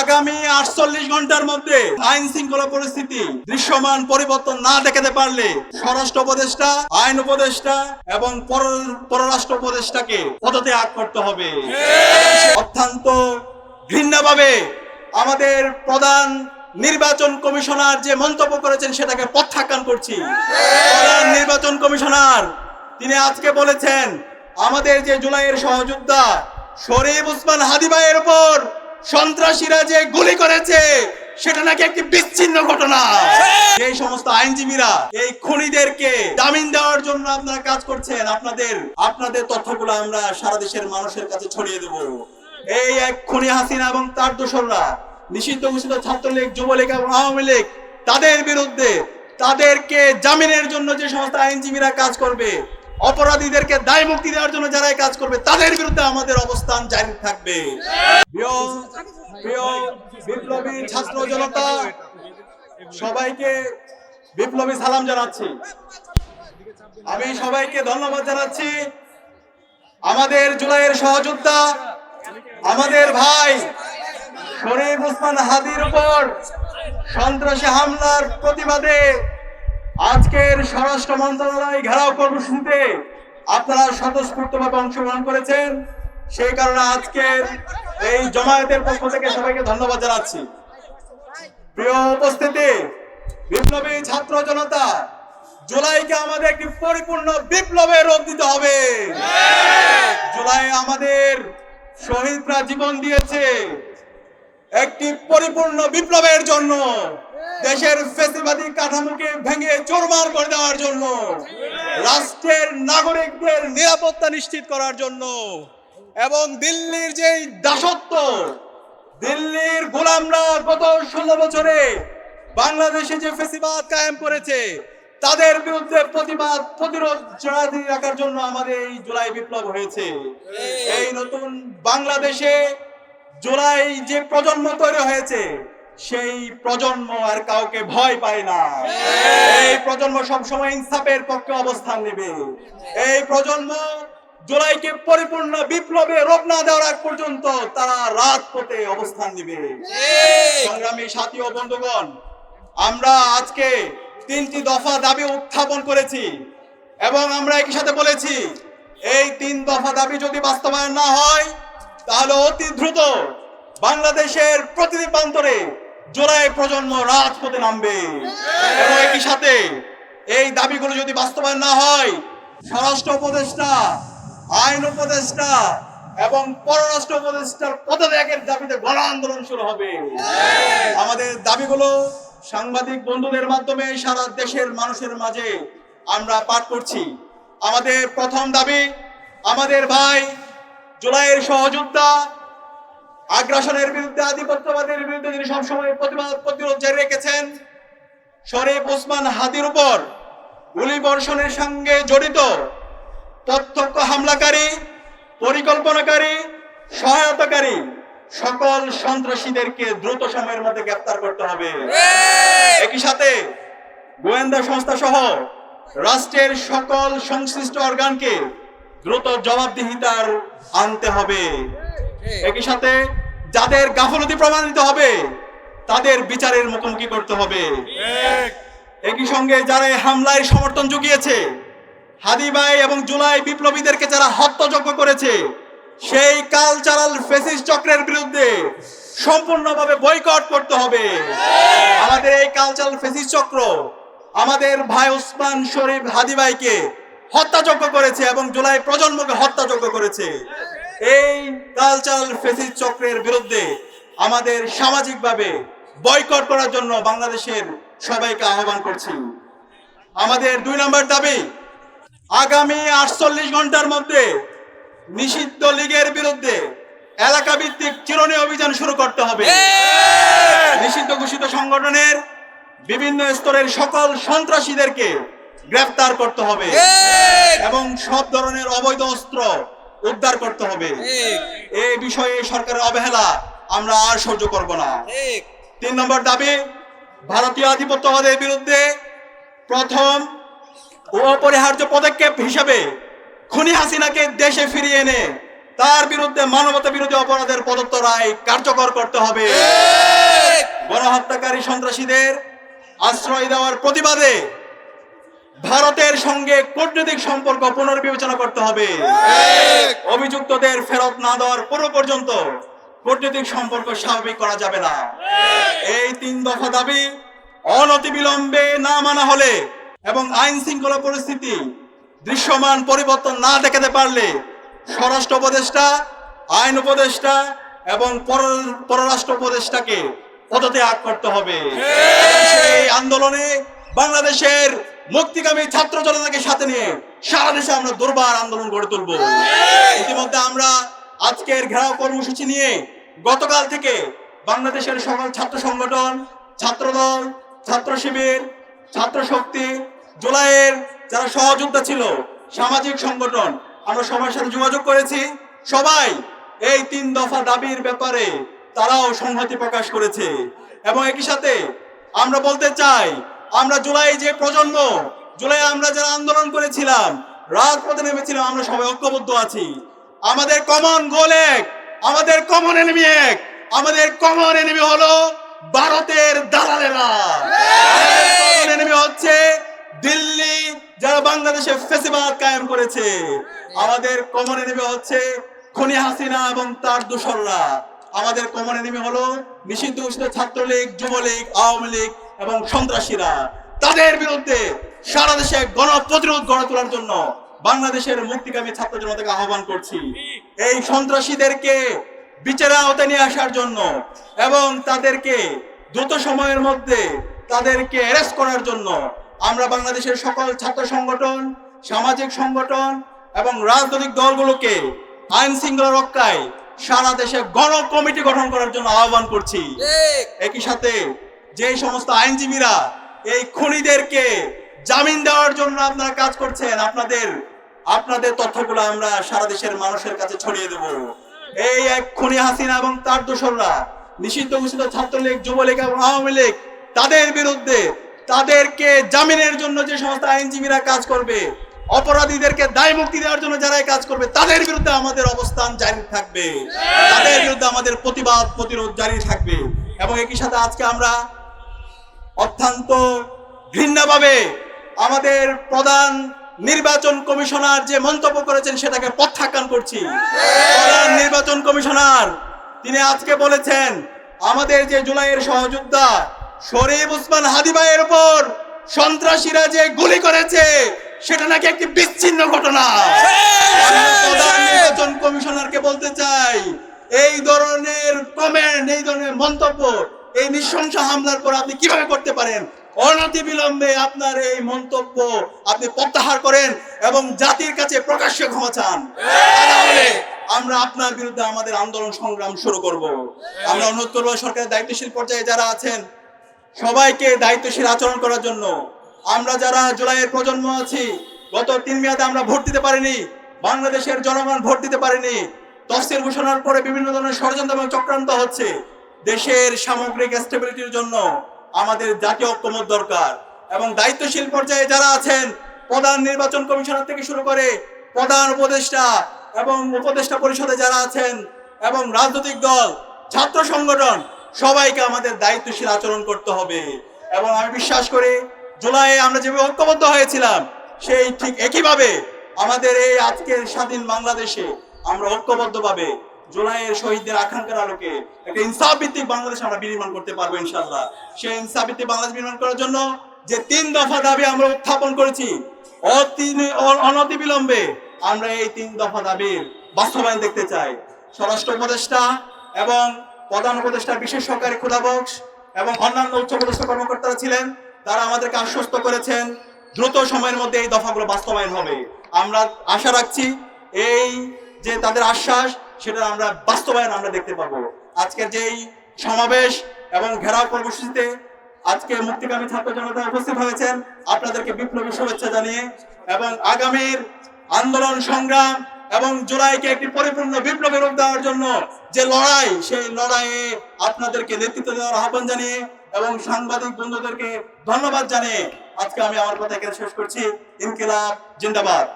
আগামী আটচল্লিশ ঘণ্টার মধ্যে আইন শৃঙ্খলা পরিস্থিতি দৃশ্যমান পরিবর্তন না দেখাতে পারলে স্বরাষ্ট্র উপদেষ্টা, আইন উপদেষ্টা এবং পররাষ্ট্র উপদেষ্টাকে পদত্যাগ করতে হবে। অত্যন্ত ঘৃণাভাবে আমাদের প্রধান নির্বাচন কমিশনার যে মন্তব্য করেছেন সেটাকে প্রত্যাখ্যান করছি। প্রধান নির্বাচন কমিশনার, তিনি আজকে বলেছেন, আমাদের যে জুলাইয়ের সহযোদ্ধা শরীফ উসমান হাদি ভাইয়ের উপর সন্ত্রাসীরা যে গুলি করেছে, সেটা নাকি একটি বিচ্ছিন্ন ঘটনা। এই সমস্ত আইনজীবীরা এই খুনিদেরকে জামিন দেওয়ার জন্য আপনারা কাজ করছেন। আপনাদের আপনাদের তথ্যগুলো আমরা সারা দেশের মানুষের কাছে ছড়িয়ে দেব। এই এক খুনি হাসিনা এবং তার দোসররা, নিষিদ্ধ ঘোষিত ছাত্রলীগ, যুবলীগ এবং আওয়ামী লীগ, তাদের বিরুদ্ধে তাদেরকে জামিনের জন্য যে সমস্ত আইনজীবীরা কাজ করবে অপরাধীদেরকে দায় মুক্তি দেওয়ার জন্য যারা কাজ করবে, তাদের বিরুদ্ধে আমাদের অবস্থান জারি থাকবে। বিপ্লবী ছাত্র জনতা, সবাইকে বিপ্লবী সালাম জানাচ্ছি। আমি সবাইকে ধন্যবাদ জানাচ্ছি। আমাদের জুলাইয়ের সহযোদ্ধা, আমাদের ভাই শরীফ ওসমান হাদির উপর সন্ত্রাসী হামলার প্রতিবাদে আজকের স্বরাষ্ট্র মন্ত্রণালয় ঘেরাও কর্মসূচিতে আপনারা স্বতঃস্ফূর্তভাবে অংশগ্রহণ করেছেন। সেই কারণে আজকের এই জমায়েতের পক্ষ থেকে সবাইকে ধন্যবাদ জানাচ্ছি। প্রিয় উপস্থিতি বিপ্লবী ছাত্র জনতা জুলাইকে আমাদের একটি পরিপূর্ণ বিপ্লবের রূপ দিতে হবে। জুলাই আমাদের শহীদরা জীবন দিয়েছে। একটি পরিপূর্ণ বিপ্লবের জন্য দেশের ফেসিবাদী কাঠামোকে ভেঙে চোরমার করে দেওয়ার জন্য রাষ্ট্রের নাগরিকদের নিরাপত্তা নিশ্চিত করার জন্য এবং দিল্লির যেই দাসত্ব দিল্লির গোলামরা গত ষোলো বছরে বাংলাদেশে যে ফেসিবাদ কায়েম করেছে তাদের বিরুদ্ধে প্রতিবাদ প্রতিরোধ জারি রাখার জন্য আমাদের এই জুলাই বিপ্লব হয়েছে। এই নতুন বাংলাদেশে জুলাই যে প্রজন্ম তৈরি হয়েছে, সেই প্রজন্ম আর কাউকে ভয় পায় না। এই প্রজন্ম সবসময় ইনসাফের পক্ষে অবস্থান নেবে। এই প্রজন্ম জুলাইকে পরিপূর্ণ বিপ্লবে রূপ না দেওয়ার আগ পর্যন্ত তারা রাত রাজপথে অবস্থান নেবে। সংগ্রামী সাথী ও বন্ধুগণ, আমরা আজকে তিনটি দফা দাবি উত্থাপন করেছি এবং আমরা একই সাথে বলেছি, এই তিন দফা দাবি যদি বাস্তবায়ন না হয় তাহলে অতি দ্রুত বাংলাদেশের প্রতিটি প্রান্তরে জোড়ায় প্রজন্ম রাজপথে নামবে। এবং একই সাথে এই দাবিগুলো যদি বাস্তবায়ন না হয়, স্বরাষ্ট্র উপদেষ্টা, আইন উপদেষ্টা এবং পররাষ্ট্র উপদেষ্টার পদত্যাগের দাবিতে গণ আন্দোলন শুরু হবে। আমাদের দাবিগুলো সাংবাদিক বন্ধুদের মাধ্যমে সারা দেশের মানুষের মাঝে আমরা পাঠ করছি। আমাদের প্রথম দাবি, আমাদের ভাই জুলাইয়ের সহযোদ্ধা আগ্রাসনের বিরুদ্ধে আধিপত্যবাদের বিরুদ্ধে যিনি সবসময় প্রতিবাদ প্রতিরোধ জারি রেখেছেন। শরীফ ওসমান হাদির উপর গুলি বর্ষণের সঙ্গে জড়িত প্রত্যক্ষ হামলাকারী পরিকল্পনাকারী সহায়তাকারী সকল সন্ত্রাসীদেরকে দ্রুত সময়ের মধ্যে গ্রেফতার করতে হবে। একই সাথে গোয়েন্দা সংস্থা সহ রাষ্ট্রের সকল সংশ্লিষ্ট অর্গানকে দ্রুত জবাবদিহিতার আনতে হবে। একই সাথে যাদের গাফলতি প্রমাণিত হবে তাদের বিচারের মুখোমুখি করতে হবে? একই সঙ্গে যারা হামলায় সমর্থন জুগিয়েছে হাদিবাই এবং জুলাই বিপ্লবীদেরকে যারা হত্যাযজ্ঞ করেছে সেই কালচারাল ফেসিস চক্রের বিরুদ্ধে সম্পূর্ণভাবে বয়কট করতে হবে। আমাদের এই কালচারাল ফেসিস চক্র আমাদের ভাই ওসমান শরীফ হাদিবাইকে হত্যাযজ্ঞ করেছে এবং জুলাই প্রজন্মকে হত্যাযজ্ঞ করেছে। এই কালচারাল ফেসিস চক্রের বিরুদ্ধে আমাদের সামাজিকভাবে বয়কট করার জন্য বাংলাদেশের সবাইকে আহ্বান করছি। আমাদের দুই নম্বর দাবি আগামী আটচল্লিশ ঘণ্টার মধ্যে নিষিদ্ধ লীগের বিরুদ্ধে এলাকা ভিত্তিক চিরণী অভিযান শুরু করতে হবে। নিষিদ্ধ ঘোষিত সংগঠনের বিভিন্ন স্তরের সকল সন্ত্রাসীদেরকে গ্রেফতার করতে হবে। এবং সব ধরনের অবৈধ অস্ত্র উদ্ধার করতে হবে। এই বিষয়ে সরকারের অবহেলা আমরা আর সহ্য করব না। তিন নম্বর দাবি ভারতীয় আধিপত্যবাদের বিরুদ্ধে প্রথম ও অপরিহার্য পদক্ষেপ হিসাবে খুনি হাসিনাকে দেশে ফিরিয়ে এনে তার বিরুদ্ধে মানবতা বিরোধী অপরাধের প্রদত্ত রায় কার্যকর করতে হবে। গণহত্যাকারী সন্ত্রাসীদের আশ্রয় দেওয়ার প্রতিবাদে ভারতের সঙ্গে কূটনৈতিক সম্পর্ক পুনর্বিবেচনা করতে হবে। অভিযুক্তদের ফেরত না দেওয়ার পুরো পর্যন্ত কূটনৈতিক সম্পর্ক স্বাভাবিক করা যাবে না। এই তিন দফা দাবি অনতিবিলম্বে না মানা হলে এবং আইন শৃঙ্খলা পরিস্থিতি দৃশ্যমান পরিবর্তন না দেখাতে পারলে স্বরাষ্ট্র উপদেষ্টা আইন উপদেষ্টা এবং পররাষ্ট্র উপদেষ্টাকে পদত্যাগ করতে হবে। সেই আন্দোলনে বাংলাদেশের মুক্তিকামী ছাত্র জনতাকে সাথে নিয়ে সারা দেশে আমরা দুর্বার আন্দোলন গড়ে তুলব। ইতিমধ্যে আমরা আজকের ঘেরাও কর্মসূচি নিয়ে গতকাল থেকে বাংলাদেশের সকল ছাত্র সংগঠন ছাত্রদল ছাত্র শিবির ছাত্র শক্তি জুলাইয়ের যারা সহযোদ্ধা ছিল সামাজিক সংগঠন আমরা সবার সাথে যোগাযোগ করেছি। সবাই এই তিন দফা দাবির ব্যাপারে তারাও সংহতি প্রকাশ করেছে। এবং একই সাথে আমরা বলতে চাই আমরা জুলাই যে প্রজন্ম, জুলাই আমরা যারা আন্দোলন করেছিলাম রাজপথে নেমেছিলাম, আমরা সবাই ঐক্যবদ্ধ আছি। আমাদের কমন গোল এক, আমাদের কমন এনিমি এক, আমাদের কমন এনিমি হলো ভারতের দালালেরা। কমন এনিমি হচ্ছে দিল্লি, যারা বাংলাদেশে ফেসিবাদ কায়েম করেছে। আমাদের কমন এনিমি হচ্ছে খনি হাসিনা এবং তার দোসররা। আমাদের কমন এনিমি হলো নিষিদ্ধ ছাত্রলীগ, যুবলীগ, আওয়ামী লীগ এবং সন্ত্রাসীরা তাদের বিরুদ্ধে সারা দেশে গণ প্রতিরোধ গড়ে তোলার জন্য বাংলাদেশের মুক্তিকামী ছাত্র জনতাকে আহ্বান করছি। এই সন্ত্রাসীদেরকে বিচারের আওতায় নিয়ে আসার জন্য এবং তাদেরকে দ্রুত সময়ের মধ্যে তাদেরকে অ্যারেস্ট করার জন্য আমরা বাংলাদেশের সকল ছাত্র সংগঠন সামাজিক সংগঠন এবং রাজনৈতিক দলগুলোকে আইন শৃঙ্খলা রক্ষায় সারা দেশে গণ কমিটি গঠন করার জন্য আহ্বান করছি। একই সাথে যে সমস্ত আইনজীবীরা এই খুনিদেরকে জামিন দেওয়ার জন্য আপনারা কাজ করছেন, আপনাদের আপনাদের তথ্যগুলো আমরা সারা দেশের মানুষের কাছে ছড়িয়ে দেব। এই এক খুনি হাসিনা এবং তার দোসররা, নিষিদ্ধ ঘোষিত ছাত্রলীগ, যুবলীগ এবং আওয়ামী লীগ, তাদের বিরুদ্ধে তাদেরকে জামিনের জন্য যে সমস্ত আইনজীবীরা কাজ করবে, অপরাধীদেরকে দায় মুক্তি দেওয়ার জন্য যারা এই কাজ করবে, তাদের বিরুদ্ধে আমাদের অবস্থান জারি থাকবে। তাদের বিরুদ্ধে আমাদের প্রতিবাদ, প্রতিরোধ জারি থাকবে। এবং একই সাথে আজকে আমরা অত্যন্ত ঘৃণাভাবে আমাদের প্রধান নির্বাচন কমিশনার যে মন্তব্য করেছেন সেটাকে প্রত্যাখ্যান করছি। প্রধান নির্বাচন কমিশনার, তিনি আজকে বলেছেন, আমাদের যে জুলাইয়ের সহযোদ্ধা শরীফ উসমান হাদিবাইয়ের উপর সন্ত্রাসীরা যে গুলি করেছে, সেটা নাকি একটি বিচ্ছিন্ন ঘটনা। প্রধান নির্বাচন কমিশনারকে বলতে চাই, এই ধরনের কমেন্ট এই ধরনের মন্তব্য এই নৃশংস হামলার পর আপনি কীভাবে করতে পারেন? অনতি বিলম্বে আপনার এই মন্তব্য আপনি প্রত্যাহার করেন এবং জাতির কাছে প্রকাশ্যে ক্ষমা চান। আমরা আপনার বিরুদ্ধে আমাদের আন্দোলন সংগ্রাম শুরু করব। আমরা অনুরোধ সরকারের দায়িত্বশীল পর্যায়ে যারা আছেন, সবাইকে দায়িত্বশীল আচরণ করার জন্য আমরা যারা জুলাইয়ের প্রজন্ম আছি, গত তিন মেয়াদে আমরা ভোট দিতে পারিনি, বাংলাদেশের জনগণ ভোট দিতে পারেনি, তফসিল ঘোষণার পরে বিভিন্ন ধরনের ষড়যন্ত্র এবং চক্রান্ত হচ্ছে। দেশের সামগ্রিক স্টেবিলিটির জন্য আমাদের জাতীয় ঐক্যমত দরকার এবং দায়িত্বশীল পর্যায়ে যারা আছেন, প্রধান নির্বাচন কমিশনার থেকে শুরু করে প্রধান উপদেষ্টা এবং উপদেষ্টা পরিষদে যারা আছেন এবং রাজনৈতিক দল, ছাত্র সংগঠন, সবাইকে আমাদের দায়িত্বশীল আচরণ করতে হবে। এবং আমি বিশ্বাস করি, জুলাইয়ে আমরা যেভাবে ঐক্যবদ্ধ হয়েছিলাম, সেই ঠিক একইভাবে আমাদের এই আজকের স্বাধীন বাংলাদেশে আমরা ঐক্যবদ্ধভাবে জুলাইয়ের শহীদদের আকাঙ্ক্ষার আলোকে একটা ইনসাফ ভিত্তিক বাংলাদেশ আমরা বিনির্মাণ করতে পারব ইনশাল্লাহ সেই ইনসাফ ভিত্তিক বাংলাদেশ নির্মাণ করার জন্য যে তিন দফা দাবি আমরা উত্থাপন করেছি, অতি- অ- অনতিবিলম্বে আমরা এই তিন দফা দাবির বাস্তবায়ন দেখতে চাই। স্বরাষ্ট্র উপদেষ্টা এবং প্রধান উপদেষ্টা, বিশেষ সহকারী খুদাবক্স এবং অন্যান্য উচ্চ পদস্থ কর্মকর্তারা ছিলেন, তারা আমাদেরকে আশ্বস্ত করেছেন, দ্রুত সময়ের মধ্যে এই দফাগুলো বাস্তবায়ন হবে। আমরা আশা রাখছি এই যে তাদের আশ্বাস সেটা আমরা বাস্তবায়ন আমরা দেখতে পাবো। আজকের যেই সমাবেশ এবং ঘেরাও কর্মসূচিতে আজকে মুক্তিকামী ছাত্র জনতা উপস্থিত হয়েছেন, আপনাদেরকে বিপ্লবী শুভেচ্ছা জানিয়ে এবং আগামীর আন্দোলন সংগ্রাম এবং জুলাইকে একটি পরিপূর্ণ বিপ্লবী রূপ দেওয়ার জন্য যে লড়াই, সেই লড়াইয়ে আপনাদেরকে নেতৃত্ব দেওয়ার আহ্বান জানিয়ে এবং সাংবাদিক বন্ধুদেরকে ধন্যবাদ জানিয়ে আজকে আমি আমার কথা এখানে শেষ করছি। ইনকিলাব, জিন্দাবাদ।